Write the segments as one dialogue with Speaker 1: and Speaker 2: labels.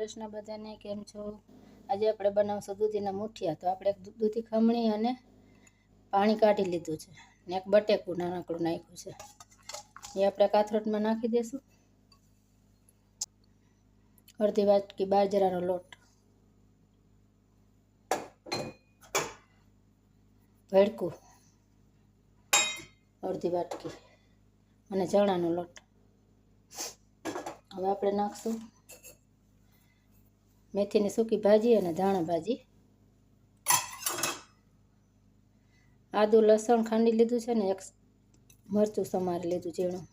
Speaker 1: કૃષ્ણ બધાને કેમ છો? આજે આપણે બનાવશું દૂધીના મુઠિયા. તો આપણે દૂધી ખમણી અને પાણી કાઢી લીધું છે ને એક બટેકું નાનકડું નાખ્યું છે. એ આપણે કાથરોટમાં નાખી દઈશું અડધી વાટકી બાજરાનો લોટ. ભેડકું અડધી વાટકી. અને ચણાનો લોટ. હવે આપણે નાખશું. મેથીની સૂકી ભાજી અને ધાણા ભાજી. આદુ, લસણ ખાંડી લીધું છે ને એક મરચું સમારી લીધું ઝીણું.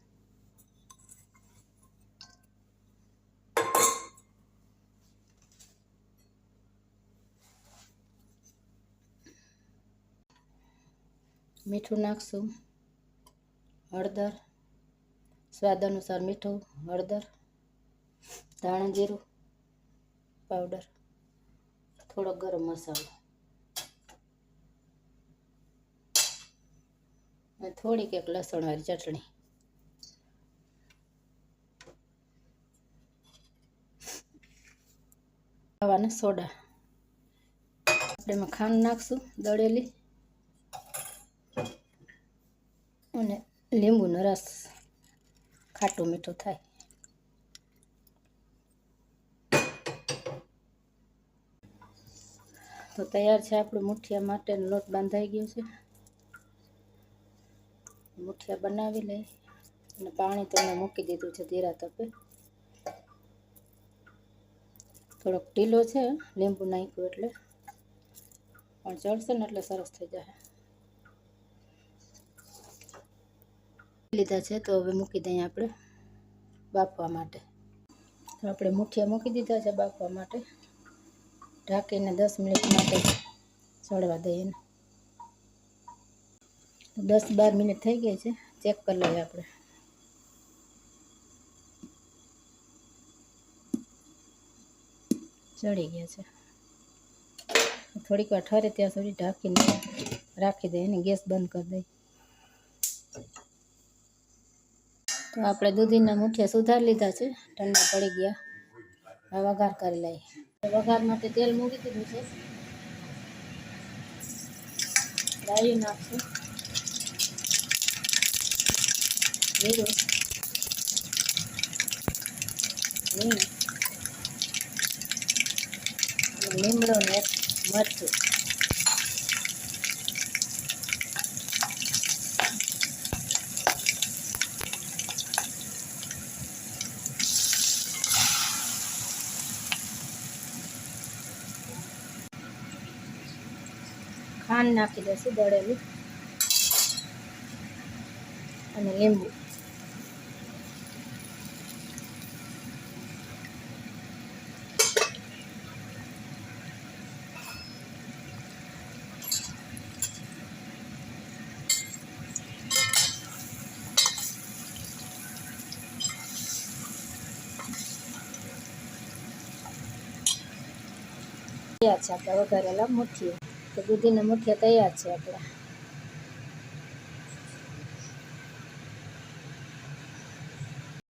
Speaker 1: મીઠું નાખશું. હળદર. સ્વાદ અનુસાર મીઠું, હળદર, ધાણા જીરું. પાવડર, થોડો ગરમ મસાલો. થોડીક એક લસણવાળી ચટણી. ખાવાના સોડા. આપણે એમાં ખાંડ નાખશું દળેલી. અને લીંબુનો રસ ખાટું મીઠું થાય. તો તૈયાર છે આપણું મુઠિયા માટેનો લોટ બાંધાઈ ગયો છે. મુઠિયા બનાવી લઈ અને પાણી તો મૂકી દીધું છે ધીરા તપે. થોડોક ઢીલો છે, લીંબુ નાખ્યું એટલે. પણ ચડશે ને એટલે સરસ થઈ જશે લીધા છે તો હવે મૂકી દઈએ આપણે બાફવા માટે. આપણે મુઠિયા મૂકી દીધા છે બાફવા માટે. ઢાંકીને દસ મિનિટ માટે ચડવા દઈએ દસ બાર મિનિટ થઈ ગઈ છે. ચેક કરી લઈએ આપણે. ચડી ગયા છે. થોડીક વાર ઠરે ત્યાં સુધી ઢાંકીને રાખી દઈએ અને ગેસ બંધ કરી દઈએ. તો આપણે દૂધીના મુઠિયા સુધારી લીધા છે. ઠંડા પડી ગયા. વઘાર કરી લઈએ. વઘાર માટે તેલ મૂકી દીધું છે. રાઈ નાખશું. જીરું લીમ લીમડો ને મરચું. ખાંડ નાખી દઈશું દળેલું. અને લીંબુ. છે આપણા વઘારેલા મુઠીયા. તો દૂધીના મુઠિયા તૈયાર છે આપણા.